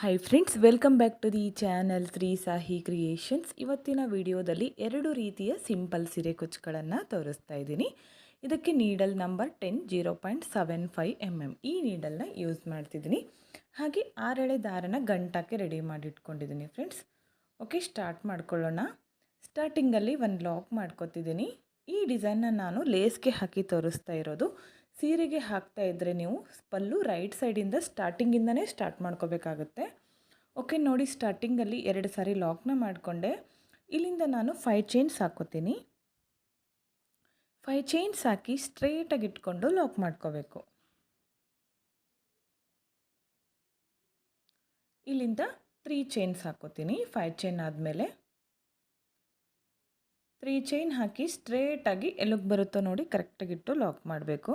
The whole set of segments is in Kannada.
Hi friends welcome back to the channel three Sahi creations ಇವತ್ತಿನ ವಿಡಿಯೋದಲ್ಲಿ ಎರಡು ರೀತಿಯ ಸಿಂಪಲ್ ಸೀರೆ ಕುಚ್ಗಳನ್ನು ತೋರಿಸ್ತಾ ಇದ್ದೀನಿ. ಇದಕ್ಕೆ needle number ten zero point seven five M M ಈ ನೀಡಲ್ನ ಯೂಸ್ ಮಾಡ್ತಿದ್ದೀನಿ. ಹಾಗೆ ಆರೆಳೆ ದಾರನ ಗಂಟಕ್ಕೆ ರೆಡಿ ಮಾಡಿ ಇಟ್ಕೊಂಡಿದ್ದೀನಿ ಫ್ರೆಂಡ್ಸ್ ಓಕೆ ಸ್ಟಾರ್ಟ್ ಮಾಡ್ಕೊಳ್ಳೋಣ ಸ್ಟಾರ್ಟಿಂಗಲ್ಲಿ ಒಂದು ಲಾಕ್ ಮಾಡ್ಕೊತಿದ್ದೀನಿ. ಈ ಡಿಸೈನ್ನ ನಾನು ಲೇಸ್ಗೆ ಹಾಕಿ ತೋರಿಸ್ತಾ ಇರೋದು. ಸೀರೆಗೆ ಹಾಕ್ತಾ ಇದ್ದರೆ ನೀವು ಪಲ್ಲು ರೈಟ್ ಸೈಡಿಂದ ಸ್ಟಾರ್ಟಿಂಗಿಂದನೇ ಸ್ಟಾರ್ಟ್ ಮಾಡ್ಕೋಬೇಕಾಗುತ್ತೆ. ಓಕೆ ನೋಡಿ ಸ್ಟಾರ್ಟಿಂಗಲ್ಲಿ ಎರಡು ಸಾರಿ ಲಾಕ್ನ ಮಾಡಿಕೊಂಡೆ. ಇಲ್ಲಿಂದ ನಾನು ಫೈವ್ ಚೈನ್ಸ್ ಹಾಕೋತೀನಿ. ಫೈವ್ ಚೈನ್ಸ್ ಹಾಕಿ ಸ್ಟ್ರೇಟಾಗಿ ಇಟ್ಕೊಂಡು ಲಾಕ್ ಮಾಡ್ಕೋಬೇಕು. ಇಲ್ಲಿಂದ ತ್ರೀ ಚೈನ್ಸ್ ಹಾಕೋತೀನಿ. ಫೈವ್ ಚೈನ್ ಆದಮೇಲೆ ತ್ರೀ ಚೈನ್ ಹಾಕಿ ಸ್ಟ್ರೇಟಾಗಿ ಎಲ್ಲಿಗೆ ಬರುತ್ತೋ ನೋಡಿ ಕರೆಕ್ಟಾಗಿಟ್ಟು ಲಾಕ್ ಮಾಡಬೇಕು.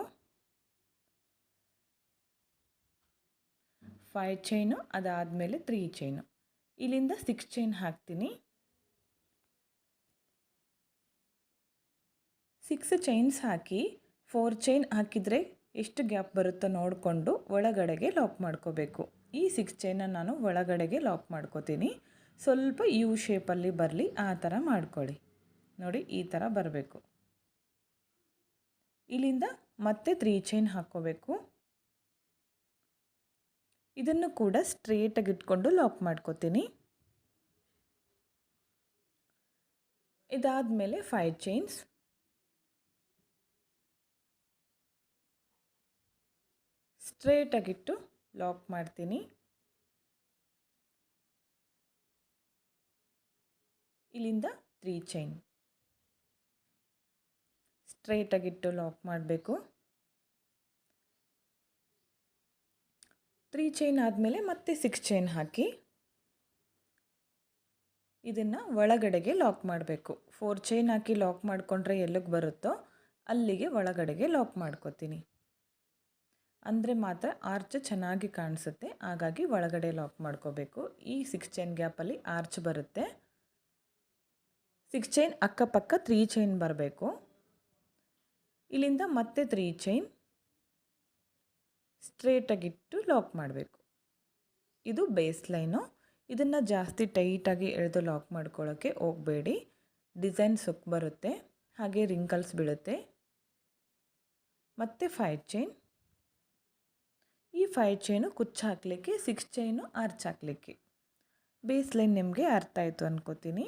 ಫೈವ್ ಚೈನು ಅದಾದಮೇಲೆ ತ್ರೀ ಚೈನು ಇಲ್ಲಿಂದ ಸಿಕ್ಸ್ ಚೈನ್ ಹಾಕ್ತೀನಿ. ಸಿಕ್ಸ್ ಚೈನ್ಸ್ ಹಾಕಿ ಫೋರ್ ಚೈನ್ ಹಾಕಿದರೆ ಎಷ್ಟು ಗ್ಯಾಪ್ ಬರುತ್ತೋ ನೋಡಿಕೊಂಡು ಒಳಗಡೆಗೆ ಲಾಕ್ ಮಾಡ್ಕೋಬೇಕು. ಈ ಸಿಕ್ಸ್ ಚೈನನ್ನು ನಾನು ಒಳಗಡೆಗೆ ಲಾಕ್ ಮಾಡ್ಕೋತೀನಿ. ಸ್ವಲ್ಪ ಯು ಶೇಪಲ್ಲಿ ಬರಲಿ, ಆ ಥರ ಮಾಡ್ಕೊಳ್ಳಿ. ನೋಡಿ, ಈ ಥರ ಬರಬೇಕು. ಇಲ್ಲಿಂದ ಮತ್ತೆ ತ್ರೀ ಚೈನ್ ಹಾಕ್ಕೋಬೇಕು. ಇದನ್ನು ಕೂಡ ಸ್ಟ್ರೇಟಾಗಿ ಇಟ್ಕೊಂಡು ಲಾಕ್ ಮಾಡ್ಕೋತೀನಿ. ಇದಾದಮೇಲೆ ಫೈವ್ ಚೈನ್ಸ್ ಸ್ಟ್ರೇಟಾಗಿಟ್ಟು ಲಾಕ್ ಮಾಡ್ತೀನಿ. ಇಲ್ಲಿಂದ ತ್ರೀ ಚೈನ್ ಸ್ಟ್ರೇಟಾಗಿಟ್ಟು ಲಾಕ್ ಮಾಡಬೇಕು. ತ್ರೀ ಚೈನ್ ಆದಮೇಲೆ ಮತ್ತೆ ಸಿಕ್ಸ್ ಚೈನ್ ಹಾಕಿ ಇದನ್ನು ಒಳಗಡೆಗೆ ಲಾಕ್ ಮಾಡಬೇಕು. ಫೋರ್ ಚೈನ್ ಹಾಕಿ ಲಾಕ್ ಮಾಡಿಕೊಂಡ್ರೆ ಎಲ್ಲಿಗೆ ಬರುತ್ತೋ ಅಲ್ಲಿಗೆ ಒಳಗಡೆಗೆ ಲಾಕ್ ಮಾಡ್ಕೋತೀನಿ. ಅಂದರೆ ಮಾತ್ರ ಆರ್ಚ್ ಚೆನ್ನಾಗಿ ಕಾಣಿಸುತ್ತೆ, ಹಾಗಾಗಿ ಒಳಗಡೆ ಲಾಕ್ ಮಾಡ್ಕೋಬೇಕು. ಈ ಸಿಕ್ಸ್ ಚೈನ್ ಗ್ಯಾಪಲ್ಲಿ ಆರ್ಚ್ ಬರುತ್ತೆ. ಸಿಕ್ಸ್ ಚೈನ್ ಅಕ್ಕಪಕ್ಕ ತ್ರೀ ಚೈನ್ ಬರಬೇಕು. ಇಲ್ಲಿಂದ ಮತ್ತೆ ತ್ರೀ ಚೈನ್ ಸ್ಟ್ರೇಟಾಗಿಟ್ಟು ಲಾಕ್ ಮಾಡಬೇಕು. ಇದು ಬೇಸ್ ಲೈನು ಇದನ್ನು ಜಾಸ್ತಿ ಟೈಟಾಗಿ ಎಳೆದು ಲಾಕ್ ಮಾಡ್ಕೊಳ್ಳೋಕ್ಕೆ ಹೋಗಬೇಡಿ. ಡಿಸೈನ್ ಸೊಕ್ ಬರುತ್ತೆ, ಹಾಗೆ ರಿಂಕಲ್ಸ್ ಬೀಳುತ್ತೆ. ಮತ್ತು ಫೈ ಚೈನ್. ಈ ಫೈವ್ ಚೈನು ಕುಚ್ಚು ಹಾಕಲಿಕ್ಕೆ, ಸಿಕ್ಸ್ ಚೈನು ಆರ್ಚ್ ಹಾಕಲಿಕ್ಕೆ. ಬೇಸ್ ಲೈನ್ ನಿಮಗೆ ಅರ್ಥ ಆಯಿತು ಅನ್ಕೋತೀನಿ.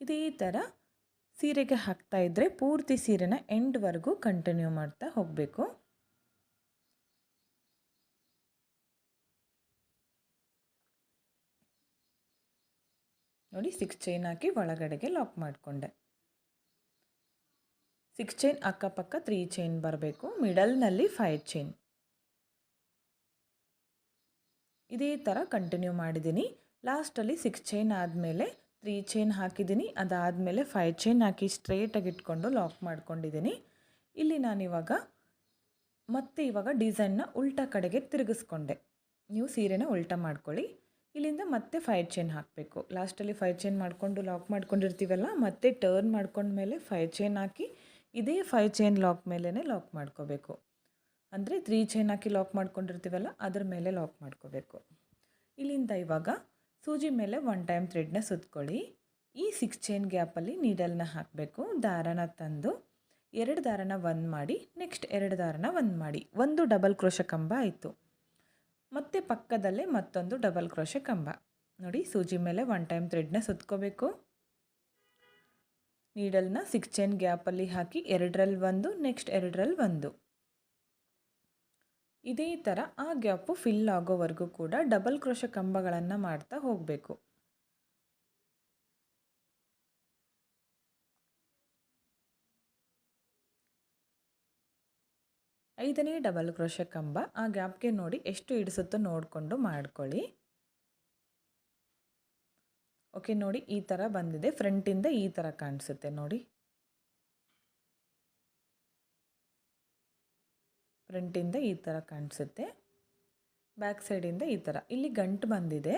ಇದೇ ಥರ ಸೀರೆಗೆ ಹಾಕ್ತಾ ಇದ್ದರೆ ಪೂರ್ತಿ ಸೀರೆನ ಎಂಡ್ವರೆಗೂ ಕಂಟಿನ್ಯೂ ಮಾಡ್ತಾ ಹೋಗಬೇಕು. ನೋಡಿ ಸಿಕ್ಸ್ ಚೈನ್ ಹಾಕಿ ಒಳಗಡೆಗೆ ಲಾಕ್ ಮಾಡಿಕೊಂಡೆ. ಸಿಕ್ಸ್ ಚೈನ್ ಅಕ್ಕಪಕ್ಕ ತ್ರೀ ಚೈನ್ ಬರಬೇಕು ಮಿಡಲ್ನಲ್ಲಿ ಫೈವ್ ಚೈನ್ ಇದೇ ಥರ ಕಂಟಿನ್ಯೂ ಮಾಡಿದ್ದೀನಿ. ಲಾಸ್ಟಲ್ಲಿ ಸಿಕ್ಸ್ ಚೈನ್ ಆದಮೇಲೆ ತ್ರೀ ಚೈನ್ ಹಾಕಿದ್ದೀನಿ. ಅದಾದಮೇಲೆ ಫೈವ್ ಚೈನ್ ಹಾಕಿ ಸ್ಟ್ರೇಟಾಗಿ ಇಟ್ಕೊಂಡು ಲಾಕ್ ಮಾಡ್ಕೊಂಡಿದ್ದೀನಿ. ಇಲ್ಲಿ ನಾನಿವಾಗ ಮತ್ತೆ ಇವಾಗ ಡಿಸೈನ್ನ ಉಲ್ಟಾ ಕಡೆಗೆ ತಿರುಗಿಸ್ಕೊಂಡೆ. ನೀವು ಸೀರೆನ ಉಲ್ಟಾ ಮಾಡ್ಕೊಳ್ಳಿ. ಇಲ್ಲಿಂದ ಮತ್ತೆ ಫೈವ್ ಚೈನ್ ಹಾಕಬೇಕು. ಲಾಸ್ಟಲ್ಲಿ ಫೈವ್ ಚೈನ್ ಮಾಡಿಕೊಂಡು ಲಾಕ್ ಮಾಡ್ಕೊಂಡಿರ್ತೀವಲ್ಲ, ಮತ್ತೆ ಟರ್ನ್ ಮಾಡ್ಕೊಂಡ್ಮೇಲೆ ಫೈವ್ ಚೈನ್ ಹಾಕಿ ಇದೇ ಫೈವ್ ಚೈನ್ ಲಾಕ್ ಮೇಲೇ ಲಾಕ್ ಮಾಡ್ಕೋಬೇಕು. ಅಂದರೆ ತ್ರೀ ಚೈನ್ ಹಾಕಿ ಲಾಕ್ ಮಾಡ್ಕೊಂಡಿರ್ತೀವಲ್ಲ, ಅದ್ರ ಮೇಲೆ ಲಾಕ್ ಮಾಡ್ಕೋಬೇಕು. ಇಲ್ಲಿಂದ ಇವಾಗ ಸೂಜಿ ಮೇಲೆ ಒನ್ ಟೈಮ್ ಥ್ರೆಡ್ನ ಸುತ್ಕೊಳ್ಳಿ. ಈ ಸಿಕ್ಸ್ ಚೈನ್ ಗ್ಯಾಪಲ್ಲಿ ನೀಡಲ್ನ ಹಾಕಬೇಕು. ದಾರನ ತಂದು ಎರಡು ದಾರನ ಒಂದು ಮಾಡಿ ನೆಕ್ಸ್ಟ್ ಎರಡು ದಾರನ ಒಂದು ಮಾಡಿ. ಒಂದು ಡಬಲ್ ಕ್ರೋಶ ಕಂಬ ಆಯಿತು. ಮತ್ತು ಪಕ್ಕದಲ್ಲೇ ಮತ್ತೊಂದು ಡಬಲ್ ಕ್ರೋಶ ಕಂಬ. ನೋಡಿ, ಸೂಜಿ ಮೇಲೆ ಒನ್ ಟೈಮ್ ಥ್ರೆಡ್ನ ಸುತ್ಕೋಬೇಕು. ನೀಡಲ್ನ ಸಿಕ್ಸ್ ಚೈನ್ ಗ್ಯಾಪಲ್ಲಿ ಹಾಕಿ ಎರಡರಲ್ಲಿ ಒಂದು ನೆಕ್ಸ್ಟ್ ಎರಡರಲ್ಲಿ ಒಂದು. ಇದೇ ಥರ ಆ ಗ್ಯಾಪು ಫಿಲ್ ಆಗೋವರೆಗೂ ಕೂಡ ಡಬಲ್ ಕ್ರೋಶ ಕಂಬಗಳನ್ನು ಮಾಡ್ತಾ ಹೋಗಬೇಕು. ಐದನೇ ಡಬಲ್ ಕ್ರೋಶ ಕಂಬ ಆ ಗ್ಯಾಪ್ಗೆ ನೋಡಿ ಎಷ್ಟು ಇಡಿಸುತ್ತೋ ನೋಡಿಕೊಂಡು ಮಾಡ್ಕೊಳ್ಳಿ. ಓಕೆ ನೋಡಿ ಈ ಥರ ಬಂದಿದೆ. ಫ್ರಂಟಿಂದ ಈ ಥರ ಕಾಣಿಸುತ್ತೆ ನೋಡಿ. ಫ್ರಂಟಿಂದ ಈ ಥರ ಕಾಣಿಸುತ್ತೆ, ಬ್ಯಾಕ್ ಸೈಡಿಂದ ಈ ಥರ. ಇಲ್ಲಿ ಗಂಟು ಬಂದಿದೆ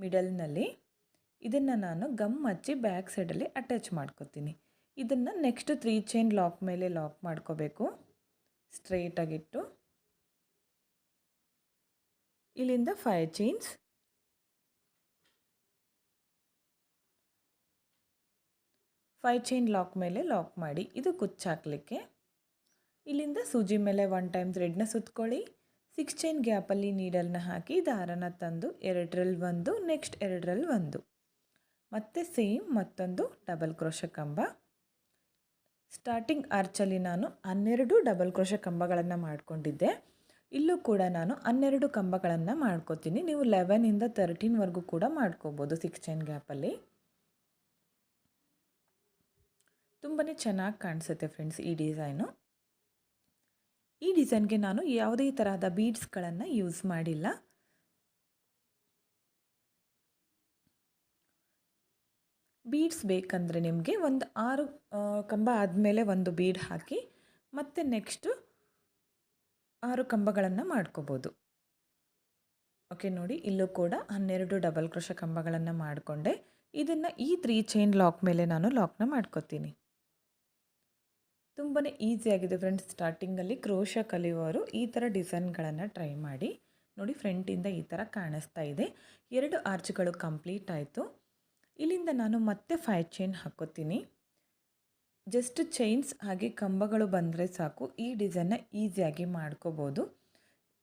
ಮಿಡಲ್ನಲ್ಲಿ. ಇದನ್ನು ನಾನು ಗಮ್ ಹಚ್ಚಿ ಬ್ಯಾಕ್ ಸೈಡಲ್ಲಿ ಅಟ್ಯಾಚ್ ಮಾಡ್ಕೋತೀನಿ. ಇದನ್ನು ನೆಕ್ಸ್ಟ್ ತ್ರೀ ಚೈನ್ ಲಾಕ್ ಮೇಲೆ ಲಾಕ್ ಮಾಡ್ಕೋಬೇಕು. ಸ್ಟ್ರೈಟಾಗಿಟ್ಟು. ಇಲ್ಲಿಂದ five chains. Five chain lock ಮೇಲೆ ಲಾಕ್ ಮಾಡಿ. ಇದು ಕುಚ್ಚಾಕಲಿಕ್ಕೆ. ಇಲ್ಲಿಂದ ಸೂಜಿ ಮೇಲೆ ಒನ್ ಟೈಮ್ ಥ್ರೆಡ್ನ ಸುತ್ಕೊಳ್ಳಿ. ಸಿಕ್ಸ್ ಚೈನ್ ಗ್ಯಾಪಲ್ಲಿ ನೀಡಲ್ನ ಹಾಕಿ ದಾರನ ತಂದು ಎರಡರಲ್ಲಿ ಒಂದು ನೆಕ್ಸ್ಟ್ ಎರಡರಲ್ಲಿ ಒಂದು. ಮತ್ತೆ ಸೇಮ್ ಮತ್ತೊಂದು ಡಬಲ್ ಕ್ರೋಶ ಕಂಬ. ಸ್ಟಾರ್ಟಿಂಗ್ ಆರ್ಚಲ್ಲಿ ನಾನು ಹನ್ನೆರಡು ಡಬಲ್ ಕ್ರೋಶ ಕಂಬಗಳನ್ನು ಮಾಡಿಕೊಂಡಿದ್ದೆ. ಇಲ್ಲೂ ಕೂಡ ನಾನು ಹನ್ನೆರಡು ಕಂಬಗಳನ್ನು ಮಾಡ್ಕೋತೀನಿ. ನೀವು ಲೆವೆನಿಂದ ತರ್ಟೀನ್ವರೆಗೂ ಕೂಡ ಮಾಡ್ಕೋಬೋದು ಸಿಕ್ಸ್ ಚೈನ್ ಗ್ಯಾಪಲ್ಲಿ ತುಂಬಾ ಚೆನ್ನಾಗಿ ಕಾಣಿಸುತ್ತೆ ಫ್ರೆಂಡ್ಸ್ ಈ ಡಿಸೈನು ಈ ಡಿಸೈನ್ಗೆ ನಾನು ಯಾವುದೇ ತರಹದ ಬೀಡ್ಸ್ಗಳನ್ನು ಯೂಸ್ ಮಾಡಿಲ್ಲ. ಬೀಡ್ಸ್ ಬೇಕಂದರೆ ನಿಮಗೆ ಒಂದು ಆರು ಕಂಬ ಆದಮೇಲೆ ಒಂದು ಬೀಡ್ ಹಾಕಿ ಮತ್ತೆ ನೆಕ್ಸ್ಟು ಆರು ಕಂಬಗಳನ್ನು ಮಾಡ್ಕೋಬೋದು. ಓಕೆ, ನೋಡಿ ಇಲ್ಲೂ ಕೂಡ ಹನ್ನೆರಡು ಡಬಲ್ ಕ್ರೋಶ ಕಂಬಗಳನ್ನು ಮಾಡಿಕೊಂಡೆ. ಇದನ್ನು ಈ ತ್ರೀ ಚೈನ್ ಲಾಕ್ ಮೇಲೆ ನಾನು ಲಾಕ್ನ ಮಾಡ್ಕೋತೀನಿ. ತುಂಬಾ ಈಸಿಯಾಗಿದೆ ಫ್ರೆಂಡ್ಸ್ ಸ್ಟಾರ್ಟಿಂಗಲ್ಲಿ ಕ್ರೋಶ ಕಲಿಯುವವರು ಈ ಥರ ಡಿಸೈನ್ಗಳನ್ನು ಟ್ರೈ ಮಾಡಿ. ನೋಡಿ ಫ್ರೆಂಟಿಂದ ಈ ಥರ ಕಾಣಿಸ್ತಾ ಇದೆ. ಎರಡು ಆರ್ಚ್ಗಳು ಕಂಪ್ಲೀಟ್ ಆಯಿತು. ಇಲ್ಲಿಂದ ನಾನು ಮತ್ತೆ ಫೈ ಚೈನ್ ಹಾಕೋತೀನಿ. ಜಸ್ಟ್ ಚೈನ್ಸ್ ಹಾಗೆ ಕಂಬಗಳು ಬಂದರೆ ಸಾಕು. ಈ ಡಿಸೈನ್ನ ಈಸಿಯಾಗಿ ಮಾಡ್ಕೋಬೋದು.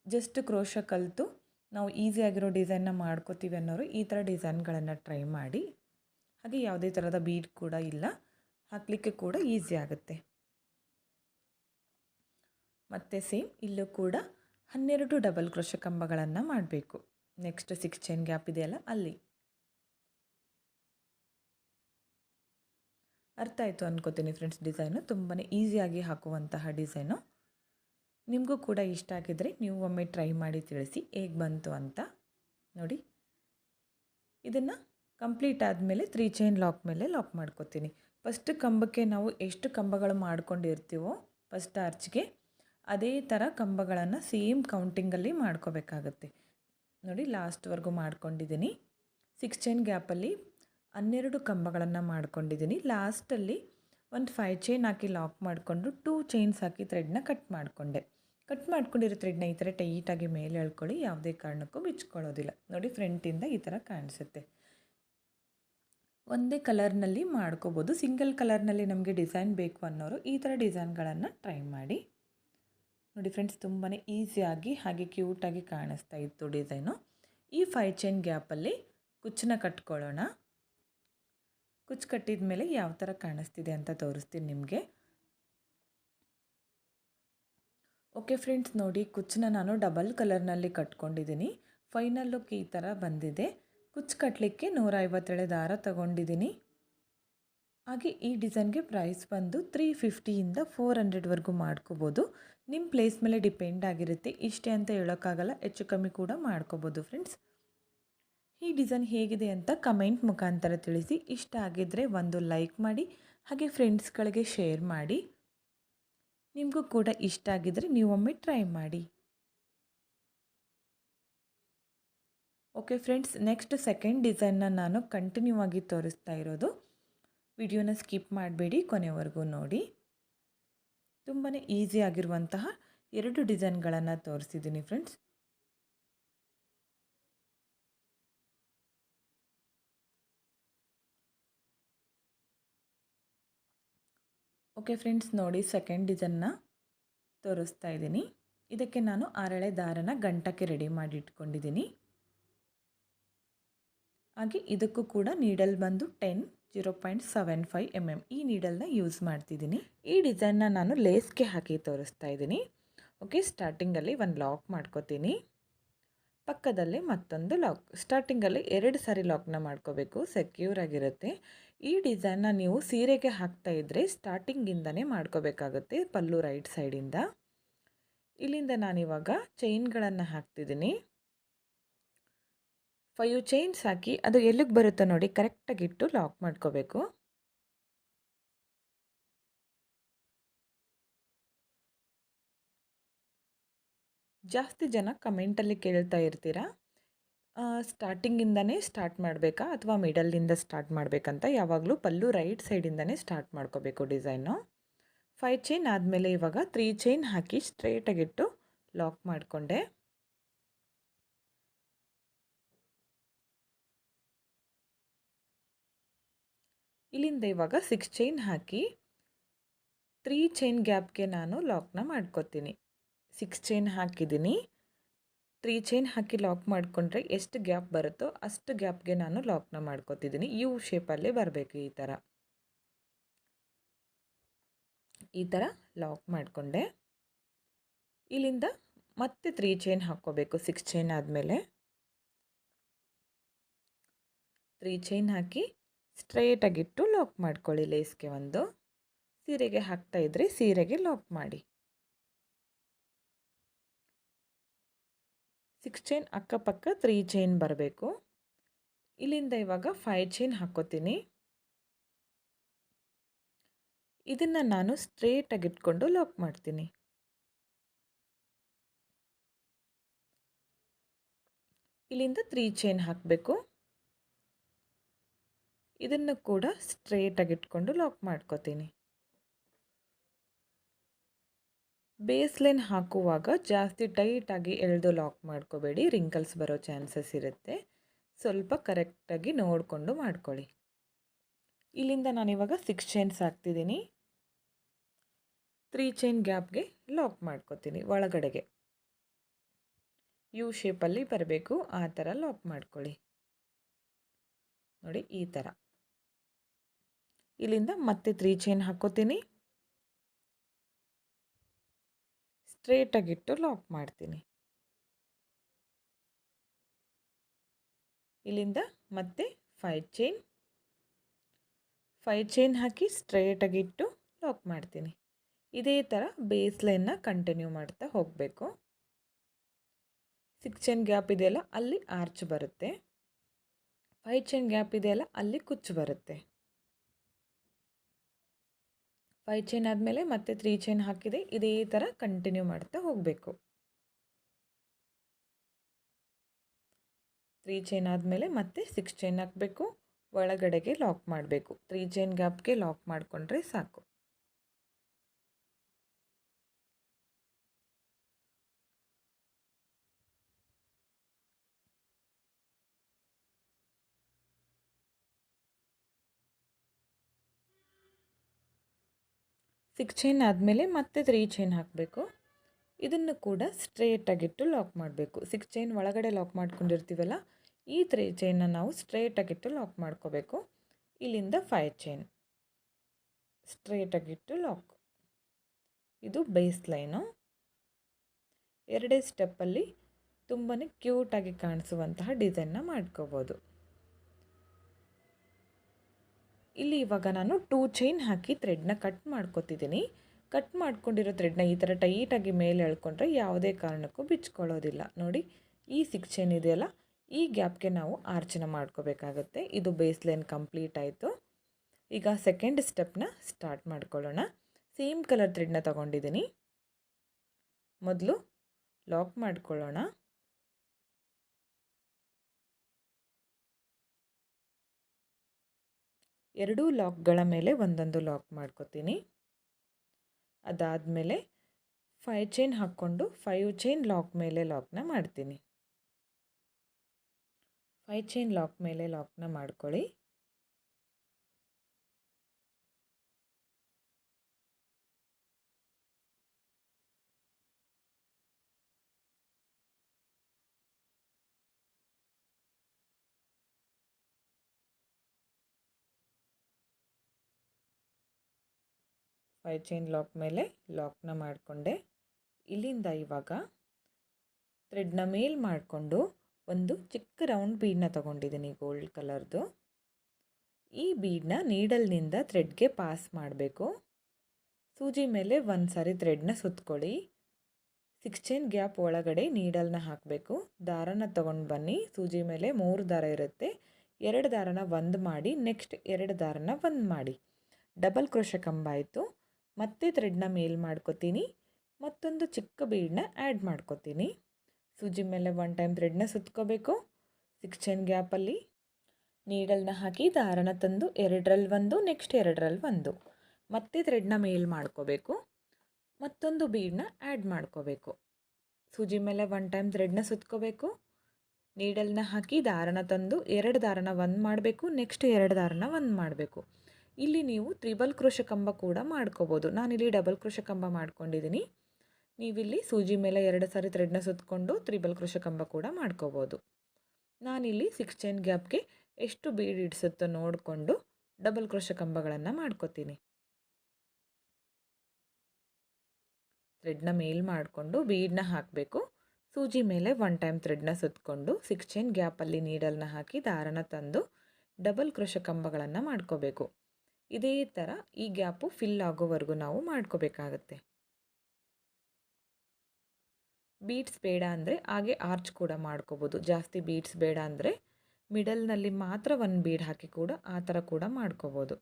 ಜಸ್ಟ್ ಕ್ರೋಶ ಕಲಿತು ನಾವು ಈಸಿಯಾಗಿರೋ ಡಿಸೈನ್ನ ಮಾಡ್ಕೋತೀವಿ ಅನ್ನೋರು ಈ ಥರ ಡಿಸೈನ್ಗಳನ್ನು ಟ್ರೈ ಮಾಡಿ. ಹಾಗೆ ಯಾವುದೇ ಥರದ ಬೀಡ್ ಕೂಡ ಇಲ್ಲ. ಹಾಕಲಿಕ್ಕೆ ಕೂಡ ಈಸಿ ಆಗುತ್ತೆ. ಮತ್ತು ಸೇಮ್ ಇಲ್ಲೂ ಕೂಡ ಹನ್ನೆರಡು ಡಬಲ್ ಕ್ರೋಶ ಕಂಬಗಳನ್ನು ಮಾಡಬೇಕು. ನೆಕ್ಸ್ಟ್ ಸಿಕ್ಸ್ ಚೈನ್ ಗ್ಯಾಪ್ ಇದೆಯಲ್ಲ ಅಲ್ಲಿ. ಅರ್ಥ ಆಯಿತು ಅನ್ಕೋತೀನಿ ಫ್ರೆಂಡ್ಸ್ ಡಿಸೈನು ತುಂಬಾ ಈಸಿಯಾಗಿ ಹಾಕುವಂತಹ ಡಿಸೈನು ನಿಮಗೂ ಕೂಡ ಇಷ್ಟ ಆಗಿದ್ದರೆ ನೀವು ಒಮ್ಮೆ ಟ್ರೈ ಮಾಡಿ ತಿಳಿಸಿ ಹೇಗೆ ಬಂತು ಅಂತ. ನೋಡಿ. ಇದನ್ನು ಕಂಪ್ಲೀಟ್ ಆದಮೇಲೆ ತ್ರೀ ಚೈನ್ ಲಾಕ್ ಮೇಲೆ ಲಾಕ್ ಮಾಡ್ಕೋತೀನಿ. ಫಸ್ಟ್ ಕಂಬಕ್ಕೆ ನಾವು ಎಷ್ಟು ಕಂಬಗಳು ಮಾಡ್ಕೊಂಡಿರ್ತೀವೋ ಫಸ್ಟ್ ಆರ್ಚ್ಗೆ ಅದೇ ಥರ ಕಂಬಗಳನ್ನು ಸೇಮ್ ಕೌಂಟಿಂಗಲ್ಲಿ ಮಾಡ್ಕೋಬೇಕಾಗತ್ತೆ. ನೋಡಿ ಲಾಸ್ಟ್ವರೆಗೂ ಮಾಡ್ಕೊಂಡಿದ್ದೀನಿ ಸಿಕ್ಸ್ ಚೈನ್ ಗ್ಯಾಪಲ್ಲಿ ಹನ್ನೆರಡು ಕಂಬಗಳನ್ನು ಮಾಡ್ಕೊಂಡಿದ್ದೀನಿ ಲಾಸ್ಟಲ್ಲಿ ಒಂದು ಫೈವ್ ಚೈನ್ ಹಾಕಿ ಲಾಕ್ ಮಾಡಿಕೊಂಡು ಟೂ ಚೈನ್ಸ್ ಹಾಕಿ ಥ್ರೆಡ್ನ ಕಟ್ ಮಾಡಿಕೊಂಡೆ. ಕಟ್ ಮಾಡ್ಕೊಂಡಿರೋ ಥ್ರೆಡ್ನ ಈ ಥರ ಟೈಟಾಗಿ ಮೇಲೆ ಎಳ್ಕೊಳ್ಳಿ, ಯಾವುದೇ ಕಾರಣಕ್ಕೂ ಬಿಚ್ಕೊಳ್ಳೋದಿಲ್ಲ. ನೋಡಿ ಫ್ರಂಟಿಂದ ಈ ಥರ ಕಾಣಿಸುತ್ತೆ. ಒಂದೇ ಕಲರ್ನಲ್ಲಿ ಮಾಡ್ಕೋಬೋದು. ಸಿಂಗಲ್ ಕಲರ್ನಲ್ಲಿ ನಮಗೆ ಡಿಸೈನ್ ಬೇಕು ಅನ್ನೋರು ಈ ಥರ ಡಿಸೈನ್ಗಳನ್ನು ಟ್ರೈ ಮಾಡಿ. ನೋಡಿ ಫ್ರೆಂಡ್ಸ್ ತುಂಬಾ ಈಸಿಯಾಗಿ ಹಾಗೆ ಕ್ಯೂಟಾಗಿ ಕಾಣಿಸ್ತಾ ಇತ್ತು ಡಿಸೈನು ಈ ಫೈವ್ ಚೈನ್ ಗ್ಯಾಪಲ್ಲಿ ಕುಚ್ಚನ್ನ ಕಟ್ಕೊಳ್ಳೋಣ. ಕುಚ್ಚು ಕಟ್ಟಿದ ಮೇಲೆ ಯಾವ ಥರ ಕಾಣಿಸ್ತಿದೆ ಅಂತ ತೋರಿಸ್ತೀನಿ ನಿಮಗೆ. ಓಕೆ ಫ್ರೆಂಡ್ಸ್ ನೋಡಿ ಕುಚ್ಚನ್ನ ನಾನು ಡಬಲ್ ಕಲರ್ನಲ್ಲಿ ಕಟ್ಕೊಂಡಿದ್ದೀನಿ. ಫೈನಲ್ ಲುಕ್ ಈ ಥರ ಬಂದಿದೆ. ಕುಚ್ಚು ಕಟ್ಟಲಿಕ್ಕೆ ನೂರ ಐವತ್ತೇಳು ದಾರ ತಗೊಂಡಿದ್ದೀನಿ. ಹಾಗೆ ಈ ಡಿಸೈನ್ಗೆ ಪ್ರೈಸ್ ಬಂದು ತ್ರೀ ಫಿಫ್ಟಿಯಿಂದ ಫೋರ್ ಹಂಡ್ರೆಡ್ವರೆಗೂ ಮಾಡ್ಕೋಬೋದು. ನಿಮ್ಮ ಪ್ಲೇಸ್ ಮೇಲೆ ಡಿಪೆಂಡ್ ಆಗಿರುತ್ತೆ. ಇಷ್ಟೇ ಅಂತ ಹೇಳೋಕ್ಕಾಗಲ್ಲ, ಹೆಚ್ಚು ಕಮ್ಮಿ ಕೂಡ ಮಾಡ್ಕೋಬೋದು ಫ್ರೆಂಡ್ಸ್ ಈ ಡಿಸೈನ್ ಹೇಗಿದೆ ಅಂತ ಕಮೆಂಟ್ ಮುಖಾಂತರ ತಿಳಿಸಿ. ಇಷ್ಟ ಆಗಿದ್ದರೆ ಒಂದು ಲೈಕ್ ಮಾಡಿ, ಹಾಗೆ ಫ್ರೆಂಡ್ಸ್ಗಳಿಗೆ ಶೇರ್ ಮಾಡಿ. ನಿಮಗೂ ಕೂಡ ಇಷ್ಟ ಆಗಿದ್ದರೆ ನೀವೊಮ್ಮೆ ಟ್ರೈ ಮಾಡಿ. ಓಕೆ ಫ್ರೆಂಡ್ಸ್ ನೆಕ್ಸ್ಟ್ ಸೆಕೆಂಡ್ ಡಿಸೈನ್ನ ನಾನು ಕಂಟಿನ್ಯೂ ಆಗಿ ತೋರಿಸ್ತಾ ಇರೋದು. ವಿಡಿಯೋನ ಸ್ಕಿಪ್ ಮಾಡಬೇಡಿ ಕೊನೆವರೆಗೂ ನೋಡಿ. ತುಂಬಾ ಈಸಿ ಆಗಿರುವಂತಹ ಎರಡು ಡಿಸೈನ್ಗಳನ್ನು ತೋರಿಸಿದ್ದೀನಿ ಫ್ರೆಂಡ್ಸ್. ಓಕೆ ಫ್ರೆಂಡ್ಸ್, ನೋಡಿ ಸೆಕೆಂಡ್ ಡಿಸೈನ್ನ ತೋರಿಸ್ತಾ ಇದ್ದೀನಿ. ಇದಕ್ಕೆ ನಾನು ಆರಳೆ ದಾರನ ಗಂಟಕ್ಕೆ ರೆಡಿ ಮಾಡಿ ಇಟ್ಕೊಂಡಿದ್ದೀನಿ. ಹಾಗೆ ಇದಕ್ಕೂ ಕೂಡ ನೀಡಲ್ ಬಂದು ten zero point seven five M M ಈ ನೀಡಲ್ನ ಯೂಸ್ ಮಾಡ್ತಿದ್ದೀನಿ. ಈ ಡಿಸೈನ್ನ ನಾನು ಲೇಸ್ಗೆ ಹಾಕಿ ತೋರಿಸ್ತಾ ಇದ್ದೀನಿ. ಓಕೆ ಸ್ಟಾರ್ಟಿಂಗಲ್ಲಿ ಒಂದು ಲಾಕ್ ಮಾಡ್ಕೋತೀನಿ. ಪಕ್ಕದಲ್ಲಿ ಮತ್ತೊಂದು ಲಾಕ್ ಸ್ಟಾರ್ಟಿಂಗಲ್ಲಿ ಎರಡು ಸಾರಿ ಲಾಕ್ನ ಮಾಡ್ಕೋಬೇಕು ಸೆಕ್ಯೂರ್ ಆಗಿರುತ್ತೆ. ಈ ಡಿಸೈನ್ನ ನೀವು ಸೀರೆಗೆ ಹಾಕ್ತಾ ಇದ್ದರೆ ಸ್ಟಾರ್ಟಿಂಗಿಂದನೇ ಮಾಡ್ಕೋಬೇಕಾಗುತ್ತೆ, ಪಲ್ಲು ರೈಟ್ ಸೈಡಿಂದ ಇಲ್ಲಿಂದ ನಾನಿವಾಗ ಚೈನ್ಗಳನ್ನು ಹಾಕ್ತಿದ್ದೀನಿ. ಫೈವ್ ಚೈನ್ಸ್ ಹಾಕಿ ಅದು ಎಲ್ಲಿಗೆ ಬರುತ್ತೋ ನೋಡಿ ಕರೆಕ್ಟಾಗಿಟ್ಟು ಲಾಕ್ ಮಾಡ್ಕೋಬೇಕು. ಜಾಸ್ತಿ ಜನ ಕಮೆಂಟಲ್ಲಿ ಕೇಳ್ತಾ ಇರ್ತೀರಾ? ಸ್ಟಾರ್ಟಿಂಗಿಂದನೇ ಸ್ಟಾರ್ಟ್ ಮಾಡಬೇಕಾ? ಅಥವಾ ಮಿಡಲ್ಲಿಂದ ಸ್ಟಾರ್ಟ್ ಮಾಡಬೇಕಂತ? ಯಾವಾಗಲೂ ಪಲ್ಲು ರೈಟ್ ಸೈಡಿಂದನೇ ಸ್ಟಾರ್ಟ್ ಮಾಡ್ಕೋಬೇಕು ಡಿಸೈನು ಫೈವ್ ಚೈನ್ ಆದಮೇಲೆ ಇವಾಗ ತ್ರೀ ಚೈನ್ ಹಾಕಿ ಸ್ಟ್ರೇಟಾಗಿಟ್ಟು ಲಾಕ್ ಮಾಡಿಕೊಂಡೆ. ಇಲ್ಲಿಂದ ಇವಾಗ ಸಿಕ್ಸ್ ಚೈನ್ ಹಾಕಿ ತ್ರೀ ಚೈನ್ ಗ್ಯಾಪ್ಗೆ ನಾನು ಲಾಕ್ನ ಮಾಡ್ಕೊತೀನಿ. ಸಿಕ್ಸ್ ಚೈನ್ ಹಾಕಿದ್ದೀನಿ. ತ್ರೀ ಚೈನ್ ಹಾಕಿ ಲಾಕ್ ಮಾಡಿಕೊಂಡ್ರೆ ಎಷ್ಟು ಗ್ಯಾಪ್ ಬರುತ್ತೋ ಅಷ್ಟು ಗ್ಯಾಪ್ಗೆ ನಾನು ಲಾಕ್ನ ಮಾಡ್ಕೊತಿದ್ದೀನಿ. ಯು ಶೇಪಲ್ಲೇ ಬರಬೇಕು ಈ ಥರ ಈ ಥರ ಲಾಕ್ ಮಾಡಿಕೊಂಡೆ. ಇಲ್ಲಿಂದ ಮತ್ತೆ ತ್ರೀ ಚೈನ್ ಹಾಕ್ಕೋಬೇಕು. ಸಿಕ್ಸ್ ಚೈನ್ ಆದಮೇಲೆ. ತ್ರೀ ಚೈನ್ ಹಾಕಿ ಸ್ಟ್ರೈಟಾಗಿಟ್ಟು ಲಾಕ್ ಮಾಡ್ಕೊಳ್ಳಿ ಲೇಸ್ಗೆ ಒಂದು. ಸೀರೆಗೆ ಹಾಕ್ತಾ ಇದ್ದರೆ ಸೀರೆಗೆ ಲಾಕ್ ಮಾಡಿ. ಸಿಕ್ಸ್ ಚೈನ್ ಅಕ್ಕಪಕ್ಕ ತ್ರೀ ಚೈನ್ ಬರಬೇಕು. ಇಲ್ಲಿಂದ ಇವಾಗ ಫೈವ್ ಚೈನ್ ಹಾಕೋತೀನಿ. ಇದನ್ನು ನಾನು ಸ್ಟ್ರೇಟಾಗಿ ಇಟ್ಕೊಂಡು ಲಾಕ್ ಮಾಡ್ತೀನಿ. ಇಲ್ಲಿಂದ ತ್ರೀ ಚೈನ್ ಹಾಕಬೇಕು. ಇದನ್ನು ಕೂಡ ಸ್ಟ್ರೇಟಾಗಿ ಇಟ್ಕೊಂಡು ಲಾಕ್ ಮಾಡ್ಕೋತೀನಿ. ಬೇಸ್ ಲೈನ್ ಹಾಕುವಾಗ ಜಾಸ್ತಿ ಟೈಟಾಗಿ ಎಳೆದು ಲಾಕ್ ಮಾಡ್ಕೋಬೇಡಿ. ರಿಂಕಲ್ಸ್ ಬರೋ ಚಾನ್ಸಸ್ ಇರುತ್ತೆ. ಸ್ವಲ್ಪ ಕರೆಕ್ಟಾಗಿ ನೋಡಿಕೊಂಡು ಮಾಡ್ಕೊಳ್ಳಿ. ಇಲ್ಲಿಂದ ನಾನಿವಾಗ ಸಿಕ್ಸ್ ಚೈನ್ಸ್ ಹಾಕ್ತಿದ್ದೀನಿ. ತ್ರೀ ಚೈನ್ ಗ್ಯಾಪ್ಗೆ ಲಾಕ್ ಮಾಡ್ಕೋತೀನಿ ಒಳಗಡೆಗೆ. ಯು ಶೇಪಲ್ಲಿ ಬರಬೇಕು. ಆ ಥರ ಲಾಕ್ ಮಾಡ್ಕೊಳ್ಳಿ. ನೋಡಿ ಈ ಥರ. ಇಲ್ಲಿಂದ ಮತ್ತೆ ತ್ರೀ ಚೈನ್ ಹಾಕೋತೀನಿ. ಸ್ಟ್ರೇಟಾಗಿಟ್ಟು ಲಾಕ್ ಮಾಡ್ತೀನಿ. ಇಲ್ಲಿಂದ ಮತ್ತೆ ಫೈ ಚೈನ್ ಫೈ ಚೈನ್ ಹಾಕಿ ಸ್ಟ್ರೇಟಾಗಿಟ್ಟು ಲಾಕ್ ಮಾಡ್ತೀನಿ. ಇದೇ ಥರ ಬೇಸ್ ಲೈನ್ನ ಕಂಟಿನ್ಯೂ ಮಾಡ್ತಾ ಹೋಗಬೇಕು. ಸಿಕ್ಸ್ ಚೈನ್ ಗ್ಯಾಪ್ ಇದೆಯಲ್ಲ ಅಲ್ಲಿ ಆರ್ಚ್ ಬರುತ್ತೆ. ಫೈ ಚೈನ್ ಗ್ಯಾಪ್ ಇದೆಯಲ್ಲ ಅಲ್ಲಿ ಕುಚ್ಚು ಬರುತ್ತೆ. ಫೈವ್ ಚೈನ್ ಆದಮೇಲೆ ಮತ್ತೆ ತ್ರೀ ಚೈನ್ ಹಾಕಿದೆ ಇದೇ ಥರ ಕಂಟಿನ್ಯೂ ಮಾಡ್ತಾ ಹೋಗಬೇಕು. ತ್ರೀ ಚೈನ್ ಆದಮೇಲೆ ಮತ್ತೆ ಸಿಕ್ಸ್ ಚೈನ್ ಹಾಕಬೇಕು. ಒಳಗಡೆಗೆ ಲಾಕ್ ಮಾಡಬೇಕು. ತ್ರೀ ಚೈನ್ ಗ್ಯಾಪ್ಗೆ ಲಾಕ್ ಮಾಡಿಕೊಂಡ್ರೆ ಸಾಕು. ಸಿಕ್ಸ್ ಚೈನ್ ಆದಮೇಲೆ ಮತ್ತೆ ತ್ರೀ ಚೈನ್ ಹಾಕಬೇಕು. ಇದನ್ನು ಕೂಡ ಸ್ಟ್ರೇಟಾಗಿಟ್ಟು ಲಾಕ್ ಮಾಡಬೇಕು. ಸಿಕ್ಸ್ ಚೈನ್ ಒಳಗಡೆ ಲಾಕ್ ಮಾಡ್ಕೊಂಡಿರ್ತೀವಲ್ಲ, ಈ ತ್ರೀ ಚೈನ್ನ ನಾವು ಸ್ಟ್ರೇಟಾಗಿಟ್ಟು ಲಾಕ್ ಮಾಡ್ಕೋಬೇಕು. ಇಲ್ಲಿಂದ ಫೈವ್ ಚೈನ್ ಸ್ಟ್ರೇಟಾಗಿಟ್ಟು ಲಾಕ್ ಇದು ಬೇಸ್ ಲೈನು ಎರಡೇ ಸ್ಟೆಪ್ಪಲ್ಲಿ ತುಂಬಾ ಕ್ಯೂಟಾಗಿ ಕಾಣಿಸುವಂತಹ ಡಿಸೈನ್ನ ಮಾಡ್ಕೋಬೋದು. ಇಲ್ಲಿ ಇವಾಗ ನಾನು ಟೂ ಚೈನ್ ಹಾಕಿ ಥ್ರೆಡ್ನ ಕಟ್ ಮಾಡ್ಕೊತಿದ್ದೀನಿ ಕಟ್ ಮಾಡ್ಕೊಂಡಿರೋ ಥ್ರೆಡ್ನ ಈ ಥರ ಟೈಟಾಗಿ ಮೇಲೆ ಎಳ್ಕೊಂಡ್ರೆ ಯಾವುದೇ ಕಾರಣಕ್ಕೂ ಬಿಚ್ಕೊಳ್ಳೋದಿಲ್ಲ. ನೋಡಿ, ಈ ಸಿಕ್ಸ್ ಚೈನ್ ಇದೆಯಲ್ಲ, ಈ ಗ್ಯಾಪ್ಗೆ ನಾವು ಆರ್ಚನ ಮಾಡ್ಕೋಬೇಕಾಗತ್ತೆ. ಇದು ಬೇಸ್ ಲೈನ್ ಕಂಪ್ಲೀಟ್ ಆಯಿತು. ಈಗ ಸೆಕೆಂಡ್ ಸ್ಟೆಪ್ನ ಸ್ಟಾರ್ಟ್ ಮಾಡ್ಕೊಳ್ಳೋಣ. ಸೇಮ್ ಕಲರ್ ಥ್ರೆಡ್ನ ತೊಗೊಂಡಿದ್ದೀನಿ ಮೊದಲು ಲಾಕ್ ಮಾಡ್ಕೊಳ್ಳೋಣ. ಎರಡೂ ಲಾಕ್ಗಳ ಮೇಲೆ ಒಂದೊಂದು ಲಾಕ್ ಮಾಡ್ಕೋತೀನಿ. ಅದಾದಮೇಲೆ ಫೈವ್ ಚೈನ್ ಹಾಕ್ಕೊಂಡು ಫೈವ್ ಚೈನ್ ಲಾಕ್ ಮೇಲೆ ಲಾಕ್ನ ಮಾಡ್ತೀನಿ. ಫೈವ್ ಚೈನ್ ಲಾಕ್ ಮೇಲೆ ಲಾಕ್ನ ಮಾಡ್ಕೊಳ್ಳಿ. ಫೈವ್ ಚೈನ್ ಲಾಕ್ ಮೇಲೆ ಲಾಕ್ನ ಮಾಡಿಕೊಂಡೆ. ಇಲ್ಲಿಂದ ಇವಾಗ ಥ್ರೆಡ್ನ ಮೇಲ್ ಮಾಡಿಕೊಂಡು ಒಂದು ಚಿಕ್ಕ ರೌಂಡ್ ಬೀಡನ್ನ ತೊಗೊಂಡಿದ್ದೀನಿ ಗೋಲ್ಡ್ ಕಲರ್ದು. ಈ ಬೀಡನ್ನ ನೀಡಲ್ನಿಂದ ಥ್ರೆಡ್ಗೆ ಪಾಸ್ ಮಾಡಬೇಕು. ಸೂಜಿ ಮೇಲೆ ಒಂದು ಸಾರಿ ಥ್ರೆಡ್ನ ಸುತ್ಕೊಳ್ಳಿ. ಸಿಕ್ಸ್ ಚೈನ್ ಗ್ಯಾಪ್ ಒಳಗಡೆ ನೀಡಲ್ನ ಹಾಕಬೇಕು. ದಾರನ ತೊಗೊಂಡು ಬನ್ನಿ. ಸೂಜಿ ಮೇಲೆ ಮೂರು ದಾರ ಇರುತ್ತೆ. ಎರಡು ದಾರನ ಒಂದು ಮಾಡಿ, ನೆಕ್ಸ್ಟ್ ಎರಡು ದಾರನ ಒಂದು ಮಾಡಿ. ಡಬಲ್ ಕ್ರೋಶ ಕಂಬ ಆಯಿತು. ಮತ್ತೆ ಥ್ರೆಡ್ನ ಮೇಲ್ ಮಾಡ್ಕೋತೀನಿ. ಮತ್ತೊಂದು ಚಿಕ್ಕ ಬೀಡನ್ನ ಆ್ಯಡ್ ಮಾಡ್ಕೋತೀನಿ. ಸೂಜಿ ಮೇಲೆ ಒನ್ ಟೈಮ್ ಥ್ರೆಡ್ನ ಸುತ್ಕೋಬೇಕು. ಸಿಕ್ಸ್ ಚೈನ್ ಗ್ಯಾಪಲ್ಲಿ ನೀಡಲ್ನ ಹಾಕಿ ದಾರನ ತಂದು ಎರಡರಲ್ಲಿ ಒಂದು ನೆಕ್ಸ್ಟ್ ಎರಡರಲ್ಲಿ ಒಂದು. ಮತ್ತೆ ಥ್ರೆಡ್ನ ಮೇಲ್ ಮಾಡ್ಕೋಬೇಕು. ಮತ್ತೊಂದು ಬೀಡನ್ನ ಆ್ಯಡ್ ಮಾಡ್ಕೋಬೇಕು. ಸೂಜಿ ಮೇಲೆ ಒನ್ ಟೈಮ್ ಥ್ರೆಡ್ನ ಸುತ್ಕೋಬೇಕು. ನೀಡಲ್ನ ಹಾಕಿ ದಾರನ ತಂದು ಎರಡು ದಾರನ ಒಂದು ಮಾಡಬೇಕು ನೆಕ್ಸ್ಟ್ ಎರಡು ದಾರನ ಒಂದು ಮಾಡಬೇಕು. ಇಲ್ಲಿ ನೀವು ತ್ರಿಬಲ್ ಕೃಷ ಕಂಬ ಕೂಡ ಮಾಡ್ಕೋಬೋದು. ನಾನಿಲ್ಲಿ ಡಬಲ್ ಕೃಷ ಕಂಬ ಮಾಡ್ಕೊಂಡಿದ್ದೀನಿ. ನೀವಿಲ್ಲಿ ಸೂಜಿ ಮೇಲೆ ಎರಡು ಸಾರಿ ಥ್ರೆಡ್ನ ಸುತ್ತಕೊಂಡು ತ್ರಿಬಲ್ ಕೃಷ ಕಂಬ ಕೂಡ ಮಾಡ್ಕೋಬೋದು. ನಾನಿಲ್ಲಿ ಸಿಕ್ಸ್ ಚೈನ್ ಗ್ಯಾಪ್ಗೆ ಎಷ್ಟು ಬೀಡ್ ಇಡಿಸುತ್ತೋ ನೋಡಿಕೊಂಡು ಡಬಲ್ ಕೃಷ ಕಂಬಗಳನ್ನು ಮಾಡ್ಕೋತೀನಿ. ಥ್ರೆಡ್ನ ಮೇಲ್ ಮಾಡಿಕೊಂಡು ಬೀಡನ್ನ ಹಾಕಬೇಕು. ಸೂಜಿ ಮೇಲೆ ಒನ್ ಟೈಮ್ ಥ್ರೆಡ್ನ ಸುತ್ತಕೊಂಡು ಸಿಕ್ಸ್ ಚೈನ್ ಗ್ಯಾಪಲ್ಲಿ ನೀಡಲ್ನ ಹಾಕಿ ದಾರನ ತಂದು ಡಬಲ್ ಕೃಷ ಕಂಬಗಳನ್ನು ಮಾಡ್ಕೋಬೇಕು. ಇದೇ ಥರ ಈ ಗ್ಯಾಪು ಫಿಲ್ ಆಗೋವರೆಗೂ ನಾವು ಮಾಡ್ಕೋಬೇಕಾಗತ್ತೆ. ಬೀಟ್ಸ್ ಬೇಡ ಅಂದರೆ ಹಾಗೆ ಆರ್ಚ್ ಕೂಡ ಮಾಡ್ಕೋಬೋದು. ಜಾಸ್ತಿ ಬೀಟ್ಸ್ ಬೇಡ ಅಂದರೆ ಮಿಡಲ್ನಲ್ಲಿ ಮಾತ್ರ ಒಂದು ಬೀಡ್ ಹಾಕಿ ಕೂಡ ಆ ಥರ ಕೂಡ ಮಾಡ್ಕೋಬೋದು.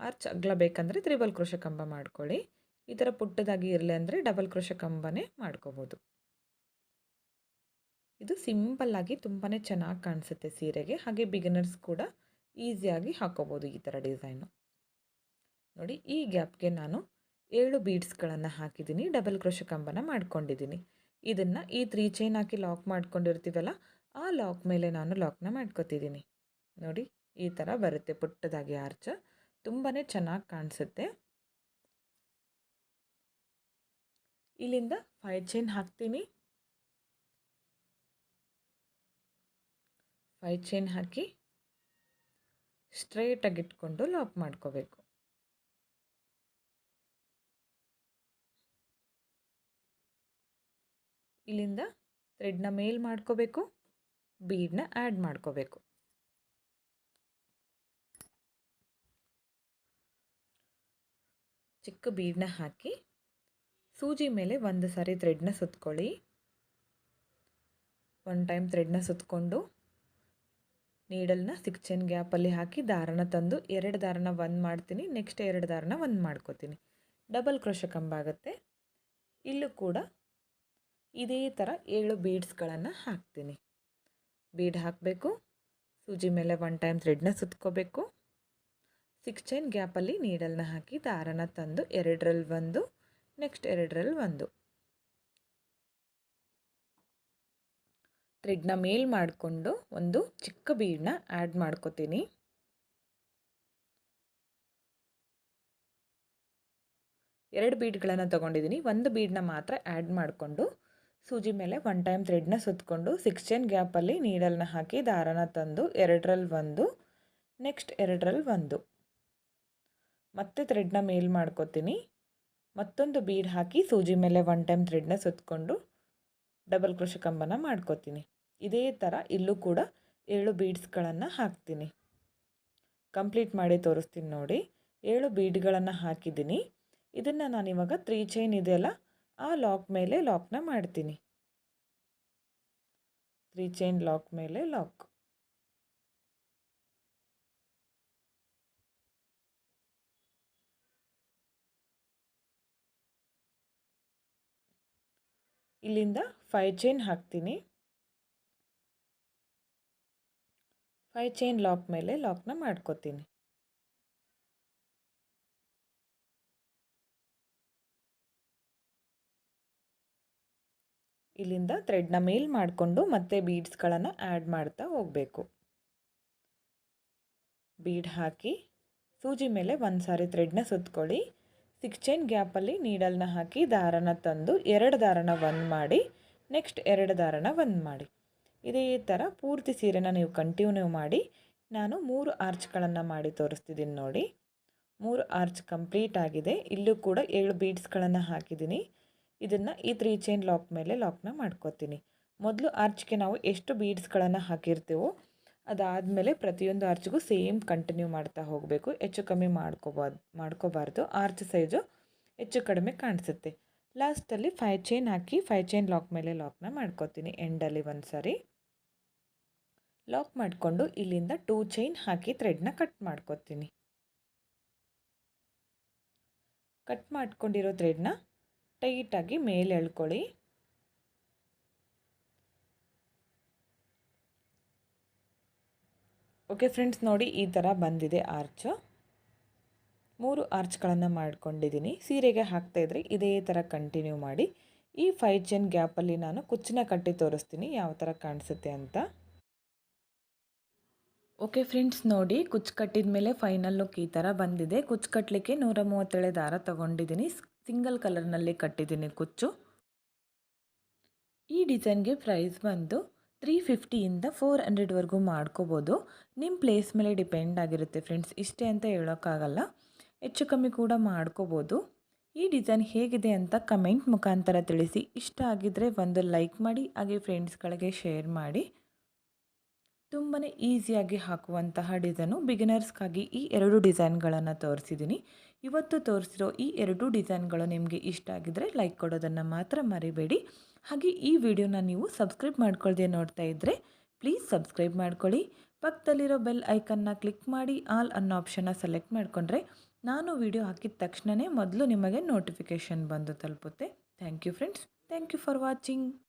ಆರ್ಚ್ ಅಗ್ಲ ಬೇಕಂದರೆ ತ್ರಿಬಲ್ ಕೃಷ ಕಂಬ ಮಾಡ್ಕೊಳ್ಳಿ. ಈ ಥರ ಪುಟ್ಟದಾಗಿ ಇರಲಿ ಅಂದರೆ ಡಬಲ್ ಕೃಷ ಕಂಬನೇ ಮಾಡ್ಕೋಬೋದು. ಇದು ಸಿಂಪಲ್ಲಾಗಿ ತುಂಬಾ ಚೆನ್ನಾಗಿ ಕಾಣಿಸುತ್ತೆ ಸೀರೆಗೆ. ಹಾಗೆ ಬಿಗಿನರ್ಸ್ ಕೂಡ ಈಸಿಯಾಗಿ ಹಾಕೋಬೋದು ಈ ಥರ ಡಿಸೈನು ನೋಡಿ, ಈ ಗ್ಯಾಪ್ಗೆ ನಾನು ಏಳು ಬೀಡ್ಸ್ಗಳನ್ನು ಹಾಕಿದ್ದೀನಿ. ಡಬಲ್ ಕ್ರೋಶ ಕಂಬನ ಮಾಡ್ಕೊಂಡಿದ್ದೀನಿ. ಇದನ್ನು ಈ ತ್ರೀ ಚೈನ್ ಹಾಕಿ ಲಾಕ್ ಮಾಡ್ಕೊಂಡಿರ್ತೀವಲ್ಲ, ಆ ಲಾಕ್ ಮೇಲೆ ನಾನು ಲಾಕ್ನ ಮಾಡ್ಕೊತಿದ್ದೀನಿ. ನೋಡಿ, ಈ ಥರ ಬರುತ್ತೆ ಪುಟ್ಟದಾಗಿ ಆರ್ಚ ತುಂಬಾ ಚೆನ್ನಾಗಿ ಕಾಣಿಸುತ್ತೆ. ಇಲ್ಲಿಂದ ಫೈವ್ ಚೈನ್ ಹಾಕ್ತೀನಿ. ಫೈವ್ ಚೈನ್ ಹಾಕಿ ಸ್ಟ್ರೈಟಾಗಿ ಇಟ್ಕೊಂಡು ಲಾಕ್ ಮಾಡ್ಕೋಬೇಕು. ಇಲ್ಲಿಂದ ಥ್ರೆಡ್ನ ಮೇಲ್ ಮಾಡ್ಕೋಬೇಕು ಬೀಡನ್ನ ಆ್ಯಡ್ ಮಾಡ್ಕೋಬೇಕು. ಚಿಕ್ಕ ಬೀಡನ್ನ ಹಾಕಿ ಸೂಜಿ ಮೇಲೆ ಒಂದು ಸಾರಿ ಥ್ರೆಡ್ನ ಸುತ್ಕೊಳ್ಳಿ. ಒನ್ ಟೈಮ್ ಥ್ರೆಡ್ನ ಸುತ್ತಕೊಂಡು ನೀಡಲ್ನ ಸಿಕ್ಸ್ ಚೈನ್ ಗ್ಯಾಪಲ್ಲಿ ಹಾಕಿ ದಾರನ ತಂದು ಎರಡು ದಾರನ ಒಂದು ಮಾಡ್ತೀನಿ, ನೆಕ್ಸ್ಟ್ ಎರಡು ದಾರನ ಒಂದು ಮಾಡ್ಕೋತೀನಿ. ಡಬಲ್ ಕ್ರೋಶ ಕಂಬ ಆಗುತ್ತೆ. ಇಲ್ಲೂ ಕೂಡ ಇದೇ ಥರ ಏಳು ಬೀಡ್ಸ್ಗಳನ್ನು ಹಾಕ್ತೀನಿ. ಬೀಡ್ ಹಾಕಬೇಕು, ಸೂಜಿ ಮೇಲೆ ಒನ್ ಟೈಮ್ ಥ್ರೆಡ್ನ ಸುತ್ಕೋಬೇಕು. ಸಿಕ್ಸ್ ಚೈನ್ ಗ್ಯಾಪಲ್ಲಿ ನೀಡಲ್ನ ಹಾಕಿ ದಾರನ ತಂದು ಎರಡರಲ್ಲಿ ಒಂದು, ನೆಕ್ಸ್ಟ್ ಎರಡರಲ್ಲಿ ಒಂದು. ಥ್ರೆಡ್ನ ಮೇಲ್ ಮಾಡಿಕೊಂಡು ಒಂದು ಚಿಕ್ಕ ಬೀಡನ್ನ ಆ್ಯಡ್ ಮಾಡ್ಕೋತೀನಿ. ಎರಡು ಬೀಡ್ಗಳನ್ನು ತೊಗೊಂಡಿದ್ದೀನಿ ಒಂದು ಬೀಡನ್ನ ಮಾತ್ರ ಆ್ಯಡ್ ಮಾಡಿಕೊಂಡು ಸೂಜಿ ಮೇಲೆ ಒನ್ ಟೈಮ್ ಥ್ರೆಡ್ನ ಸುತ್ತಕೊಂಡು ಸಿಕ್ಸ್ ಚೈನ್ ಗ್ಯಾಪಲ್ಲಿ ನೀಡಲ್ನ ಹಾಕಿ ದಾರನ ತಂದು ಎರಡರಲ್ಲಿ ಒಂದು, ನೆಕ್ಸ್ಟ್ ಎರಡರಲ್ಲಿ ಒಂದು. ಮತ್ತೆ ಥ್ರೆಡ್ನ ಮೇಲ್ ಮಾಡ್ಕೋತೀನಿ. ಮತ್ತೊಂದು ಬೀಡ್ ಹಾಕಿ ಸೂಜಿ ಮೇಲೆ ಒನ್ ಟೈಮ್ ಥ್ರೆಡ್ನ ಸುತ್ತಕೊಂಡು ಡಬಲ್ ಕೃಷಿ ಕಂಬನ ಮಾಡ್ಕೋತೀನಿ. ಇದೇ ಥರ ಇಲ್ಲೂ ಕೂಡ ಏಳು ಬೀಡ್ಸ್ಗಳನ್ನು ಹಾಕ್ತೀನಿ. ಕಂಪ್ಲೀಟ್ ಮಾಡಿ ತೋರಿಸ್ತೀನಿ ನೋಡಿ. ಏಳು ಬೀಡ್ಗಳನ್ನು ಹಾಕಿದ್ದೀನಿ. ಇದನ್ನು ನಾನಿವಾಗ ತ್ರೀ ಚೈನ್ ಇದೆಯಲ್ಲ ಆ ಲಾಕ್ ಮೇಲೆ ಲಾಕ್ನ ಮಾಡ್ತೀನಿ. ತ್ರೀ ಚೈನ್ ಲಾಕ್ ಮೇಲೆ ಲಾಕ್ ಇಲ್ಲಿಂದ ಫೈವ್ ಚೈನ್ ಹಾಕ್ತೀನಿ. ಫೈವ್ ಚೈನ್ ಲಾಕ್ ಮೇಲೆ ಲಾಕ್ನ ಮಾಡ್ಕೋತೀನಿ. ಇಲ್ಲಿಂದ ಥ್ರೆಡ್ನ ಮೇಲ್ ಮಾಡಿಕೊಂಡು ಮತ್ತೆ ಬೀಡ್ಸ್ಗಳನ್ನು ಆ್ಯಡ್ ಮಾಡ್ತಾ ಹೋಗಬೇಕು. ಬೀಡ್ ಹಾಕಿ ಸೂಜಿ ಮೇಲೆ ಒಂದು ಸಾರಿ ಥ್ರೆಡ್ನ ಸುತ್ಕೊಳ್ಳಿ. ಸಿಕ್ಸ್ ಚೈನ್ ಗ್ಯಾಪಲ್ಲಿ ನೀಡಲ್ನ ಹಾಕಿ ದಾರನ ತಂದು ಎರಡು ದಾರನ ಒಂದು ಮಾಡಿ, ನೆಕ್ಸ್ಟ್ ಎರಡು ದಾರನ ಒಂದು ಮಾಡಿ. ಇದೇ ಥರ ಪೂರ್ತಿ ಸೀರೆನ ನೀವು ಕಂಟಿನ್ಯೂ ಮಾಡಿ, ನಾನು ಮೂರು ಆರ್ಚ್ಗಳನ್ನು ಮಾಡಿ ತೋರಿಸ್ತಿದ್ದೀನಿ ನೋಡಿ. ಮೂರು ಆರ್ಚ್ ಕಂಪ್ಲೀಟ್ ಆಗಿದೆ. ಇಲ್ಲೂ ಕೂಡ ಏಳು ಬೀಡ್ಸ್ಗಳನ್ನು ಹಾಕಿದ್ದೀನಿ ಇದನ್ನು ಈ ತ್ರೀ ಚೈನ್ ಲಾಕ್ ಮೇಲೆ ಲಾಕ್ನ ಮಾಡ್ಕೋತೀನಿ. ಮೊದಲು ಆರ್ಚ್ಗೆ ನಾವು ಎಷ್ಟು ಬೀಡ್ಸ್ಗಳನ್ನು ಹಾಕಿರ್ತೀವೋ ಅದಾದಮೇಲೆ ಪ್ರತಿಯೊಂದು ಆರ್ಚ್ಗೂ ಸೇಮ್ ಕಂಟಿನ್ಯೂ ಮಾಡ್ತಾ ಹೋಗಬೇಕು. ಹೆಚ್ಚು ಕಮ್ಮಿ ಮಾಡ್ಕೋಬಾರ್ದು. ಮಾಡ್ಕೋಬಾರ್ದು ಆರ್ಚ್ ಸೈಜು ಹೆಚ್ಚು ಕಡಿಮೆ ಕಾಣಿಸುತ್ತೆ. ಲಾಸ್ಟಲ್ಲಿ ಫೈ ಚೈನ್ ಹಾಕಿ ಫೈ ಚೈನ್ ಲಾಕ್ ಮೇಲೆ ಲಾಕ್ನ ಮಾಡ್ಕೋತೀನಿ. ಎಂಡಲ್ಲಿ ಒಂದು ಸಾರಿ ಲಾಕ್ ಮಾಡಿಕೊಂಡು ಇಲ್ಲಿಂದ ಟೂ ಚೈನ್ ಹಾಕಿ ಥ್ರೆಡ್ನ ಕಟ್ ಮಾಡ್ಕೋತೀನಿ. ಕಟ್ ಮಾಡ್ಕೊಂಡಿರೋ ಥ್ರೆಡ್ನ ಟೈಟಾಗಿ ಮೇಲೆ ಎಳ್ಕೊಳ್ಳಿ. ಓಕೆ ಫ್ರೆಂಡ್ಸ್ ನೋಡಿ ಈ ಥರ ಬಂದಿದೆ ಆರ್ಚ್ ಮೂರು ಆರ್ಚ್ಗಳನ್ನು ಮಾಡ್ಕೊಂಡಿದ್ದೀನಿ ಸೀರೆಗೆ ಹಾಕ್ತಾಯಿದ್ರೆ ಇದೇ ಥರ ಕಂಟಿನ್ಯೂ ಮಾಡಿ. ಈ ಫೈವ್ ಚೈನ್ ಗ್ಯಾಪಲ್ಲಿ ನಾನು ಕುಚ್ಚಿನ ಕಟ್ಟಿ ತೋರಿಸ್ತೀನಿ. ಯಾವ ಥರ ಕಾಣಿಸುತ್ತೆ ಅಂತ. ಓಕೆ ಫ್ರೆಂಡ್ಸ್ ನೋಡಿ ಕುಚ್ಚು ಕಟ್ಟಿದ ಮೇಲೆ ಫೈನಲ್ ಲುಕ್ ಈ ಥರ ಬಂದಿದೆ. ಕುಚ್ಚು ಕಟ್ಟಲಿಕ್ಕೆ ನೂರ ಮೂವತ್ತೇಳು ದಾರ ತೊಗೊಂಡಿದ್ದೀನಿ. ಸಿಂಗಲ್ ಕಲರ್ನಲ್ಲಿ ಕಟ್ಟಿದ್ದೀನಿ ಕುಚ್ಚು. ಈ ಡಿಸೈನ್ಗೆ ಪ್ರೈಸ್ ಬಂದು ತ್ರೀ ಫಿಫ್ಟಿಯಿಂದ ಫೋರ್ ಹಂಡ್ರೆಡ್ವರೆಗೂ ಮಾಡ್ಕೋಬೋದು. ನಿಮ್ಮ ಪ್ಲೇಸ್ ಮೇಲೆ ಡಿಪೆಂಡ್ ಆಗಿರುತ್ತೆ ಫ್ರೆಂಡ್ಸ್ ಇಷ್ಟೇ ಅಂತ ಹೇಳೋಕ್ಕಾಗಲ್ಲ. ಹೆಚ್ಚು ಕಮ್ಮಿ ಕೂಡ ಮಾಡ್ಕೋಬೋದು. ಈ ಡಿಸೈನ್ ಹೇಗಿದೆ ಅಂತ ಕಮೆಂಟ್ ಮುಖಾಂತರ ತಿಳಿಸಿ. ಇಷ್ಟ ಆಗಿದ್ದರೆ ಒಂದು ಲೈಕ್ ಮಾಡಿ, ಹಾಗೆ ಫ್ರೆಂಡ್ಸ್ಗಳಿಗೆ ಶೇರ್ ಮಾಡಿ. ತುಂಬಾ ಈಸಿಯಾಗಿ ಹಾಕುವಂತಹ ಡಿಸೈನು. ಬಿಗಿನರ್ಸ್ಗಾಗಿ ಈ ಎರಡು ಡಿಸೈನ್ಗಳನ್ನು ತೋರಿಸಿದ್ದೀನಿ ಇವತ್ತು ತೋರಿಸಿರೋ ಈ ಎರಡು ಡಿಸೈನ್ಗಳು ನಿಮಗೆ ಇಷ್ಟ ಆಗಿದ್ದರೆ ಲೈಕ್ ಕೊಡೋದನ್ನು ಮಾತ್ರ ಮರಿಬೇಡಿ. ಹಾಗೆ ಈ ವಿಡಿಯೋನ ನೀವು ಸಬ್ಸ್ಕ್ರೈಬ್ ಮಾಡ್ಕೊಳ್ದೆ ನೋಡ್ತಾ ಇದ್ದರೆ ಪ್ಲೀಸ್ ಸಬ್ಸ್ಕ್ರೈಬ್ ಮಾಡ್ಕೊಳ್ಳಿ. ಪಕ್ಕದಲ್ಲಿರೋ ಬೆಲ್ ಐಕನ್ನ ಕ್ಲಿಕ್ ಮಾಡಿ ಆಲ್ ಅನ್ನೋ ಆಪ್ಷನ್ನ ಸೆಲೆಕ್ಟ್ ಮಾಡಿಕೊಂಡ್ರೆ ನಾನು ವಿಡಿಯೋ ಹಾಕಿದ ತಕ್ಷಣವೇ ಮೊದಲು ನಿಮಗೆ ನೋಟಿಫಿಕೇಷನ್ ಬಂದು ತಲುಪುತ್ತೆ. Thank you friends. Thank you for watching.